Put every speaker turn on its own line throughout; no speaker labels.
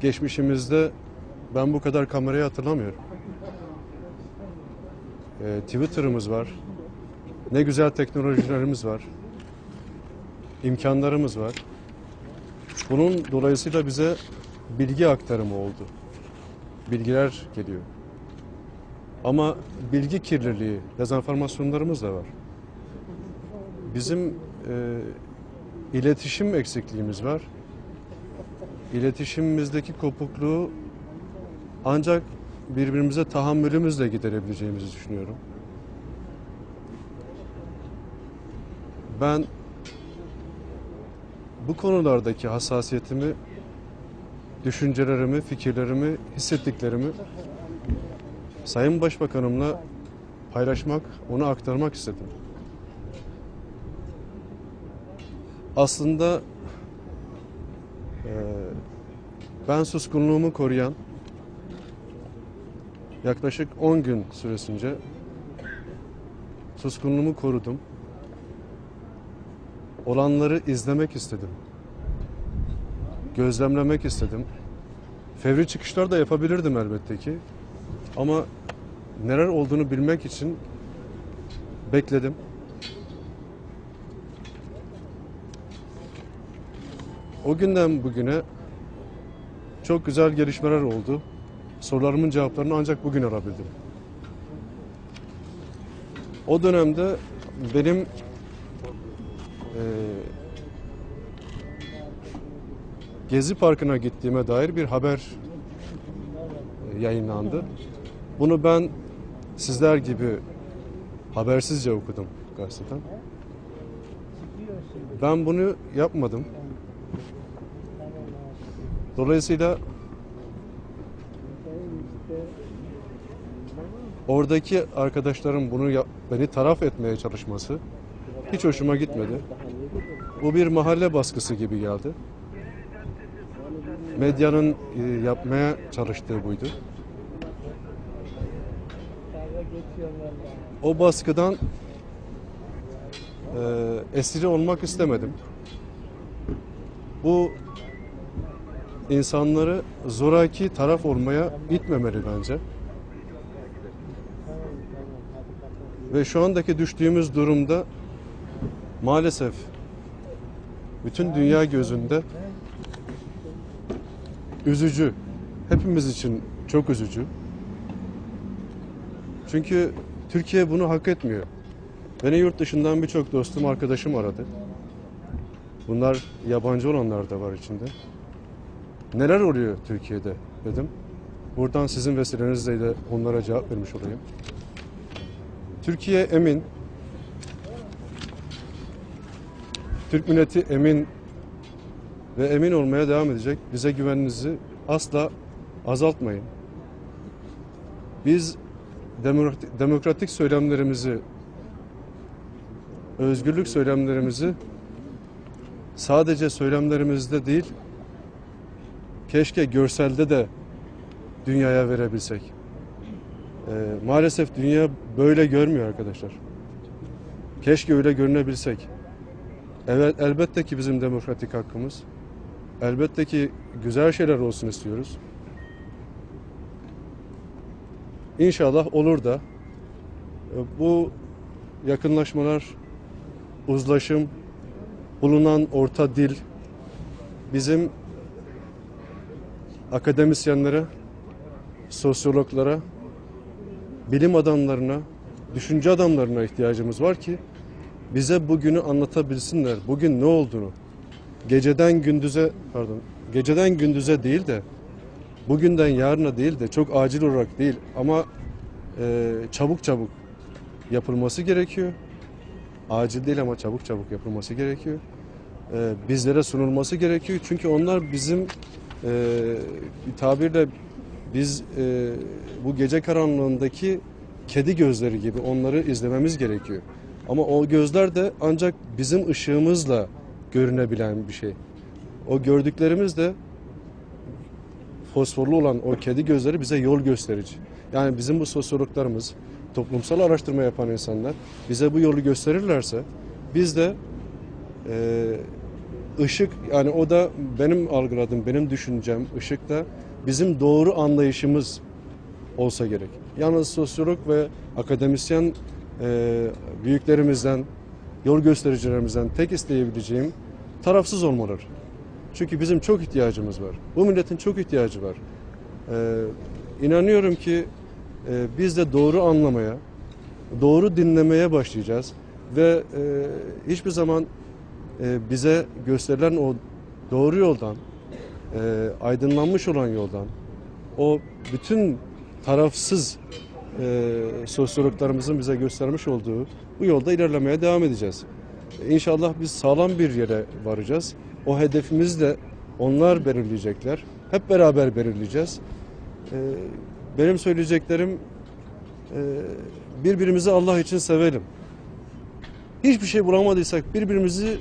geçmişimizde ben bu kadar kamerayı hatırlamıyorum. Ee, Twitter'ımız var. Ne güzel teknolojilerimiz var. İmkanlarımız var. Bunun dolayısıyla bize bilgi aktarımı oldu. Bilgiler geliyor. Ama bilgi kirliliği, dezenformasyonlarımız da var. Bizim e, iletişim eksikliğimiz var. İletişimimizdeki kopukluğu ancak birbirimize tahammülümüzle giderebileceğimizi düşünüyorum. Ben bu konulardaki hassasiyetimi, düşüncelerimi, fikirlerimi, hissettiklerimi Sayın Başbakanımla paylaşmak, onu aktarmak istedim. Aslında ben suskunluğumu koruyan yaklaşık 10 gün süresince suskunluğumu korudum. Olanları izlemek istedim. Gözlemlemek istedim. Fevri çıkışlar da yapabilirdim elbette ki. Ama neler olduğunu bilmek için bekledim. O günden bugüne çok güzel gelişmeler oldu. Sorularımın cevaplarını ancak bugün alabildim. O dönemde benim eee, Gezi Parkı'na gittiğime dair bir haber e, yayınlandı. Bunu ben sizler gibi habersizce okudum gazeteden. Ben bunu yapmadım. Dolayısıyla oradaki arkadaşlarım bunu yap- beni taraf etmeye çalışması hiç hoşuma gitmedi. Bu bir mahalle baskısı gibi geldi. Medyanın e, yapmaya çalıştığı buydu. O baskıdan e, esiri olmak istemedim. Bu insanları zoraki taraf olmaya itmemeli bence. Ve şu andaki düştüğümüz durumda maalesef bütün dünya gözünde üzücü. Hepimiz için çok üzücü. Çünkü Türkiye bunu hak etmiyor. Beni yurt dışından birçok dostum, arkadaşım aradı. Bunlar yabancı olanlar da var içinde. Neler oluyor Türkiye'de dedim. Buradan sizin vesilenizle de onlara cevap vermiş olayım. Türkiye emin. Türk milleti emin ve emin olmaya devam edecek. Bize güveninizi asla azaltmayın. Biz demokratik, demokratik söylemlerimizi, özgürlük söylemlerimizi sadece söylemlerimizde değil, keşke görselde de dünyaya verebilsek. Ee, maalesef dünya böyle görmüyor arkadaşlar. Keşke öyle görünebilsek. Evet, elbette ki bizim demokratik hakkımız. Elbette ki güzel şeyler olsun istiyoruz. İnşallah olur da e, bu yakınlaşmalar, uzlaşım, bulunan orta dil bizim akademisyenlere, sosyologlara, bilim adamlarına, düşünce adamlarına ihtiyacımız var ki bize bugünü anlatabilsinler. Bugün ne olduğunu. Geceden gündüze, pardon, geceden gündüze değil de bugünden yarına değil de çok acil olarak değil ama e, çabuk çabuk yapılması gerekiyor. Acil değil ama çabuk çabuk yapılması gerekiyor. E, bizlere sunulması gerekiyor. Çünkü onlar bizim bir tabirle biz e, bu gece karanlığındaki kedi gözleri gibi onları izlememiz gerekiyor. Ama o gözler de ancak bizim ışığımızla görünebilen bir şey. O gördüklerimiz de fosforlu olan o kedi gözleri bize yol gösterici. Yani bizim bu sosyologlarımız, toplumsal araştırma yapan insanlar bize bu yolu gösterirlerse biz de e, ışık yani o da benim algıladığım, benim düşüncem ışık da bizim doğru anlayışımız olsa gerek. Yalnız sosyolog ve akademisyen e, büyüklerimizden, yol göstericilerimizden tek isteyebileceğim tarafsız olmaları. Çünkü bizim çok ihtiyacımız var. Bu milletin çok ihtiyacı var. E, inanıyorum ki e, biz de doğru anlamaya, doğru dinlemeye başlayacağız ve e, hiçbir zaman e, bize gösterilen o doğru yoldan, e, aydınlanmış olan yoldan, o bütün tarafsız e, sosyologlarımızın bize göstermiş olduğu bu yolda ilerlemeye devam edeceğiz. E, İnşallah biz sağlam bir yere varacağız. O hedefimizi de onlar belirleyecekler. Hep beraber belirleyeceğiz. E, benim söyleyeceklerim birbirimizi Allah için sevelim. Hiçbir şey bulamadıysak birbirimizi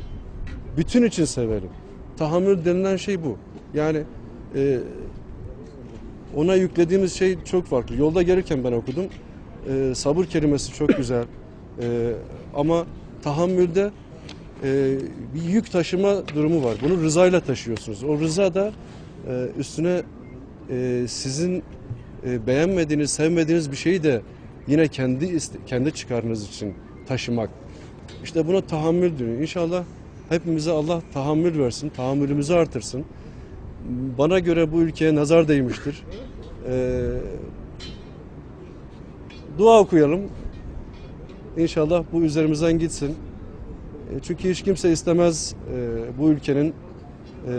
bütün için sevelim. Tahammül denilen şey bu. Yani e, ona yüklediğimiz şey çok farklı. Yolda gelirken ben okudum. E, sabır kelimesi çok güzel. E, ama tahammülde e, bir yük taşıma durumu var. Bunu rızayla taşıyorsunuz. O rıza da e, üstüne e, sizin e, beğenmediğiniz, sevmediğiniz bir şeyi de yine kendi kendi çıkarınız için taşımak. İşte buna tahammül deniyor. İnşallah hepimize Allah tahammül versin, tahammülümüzü artırsın. Bana göre bu ülkeye nazar değmiştir. Ee, dua okuyalım. İnşallah bu üzerimizden gitsin. E, Çünkü hiç kimse istemez e, bu ülkenin e,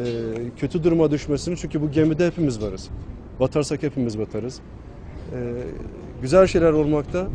kötü duruma düşmesini. Çünkü bu gemide hepimiz varız. Batarsak hepimiz batarız. E, güzel şeyler olmakta,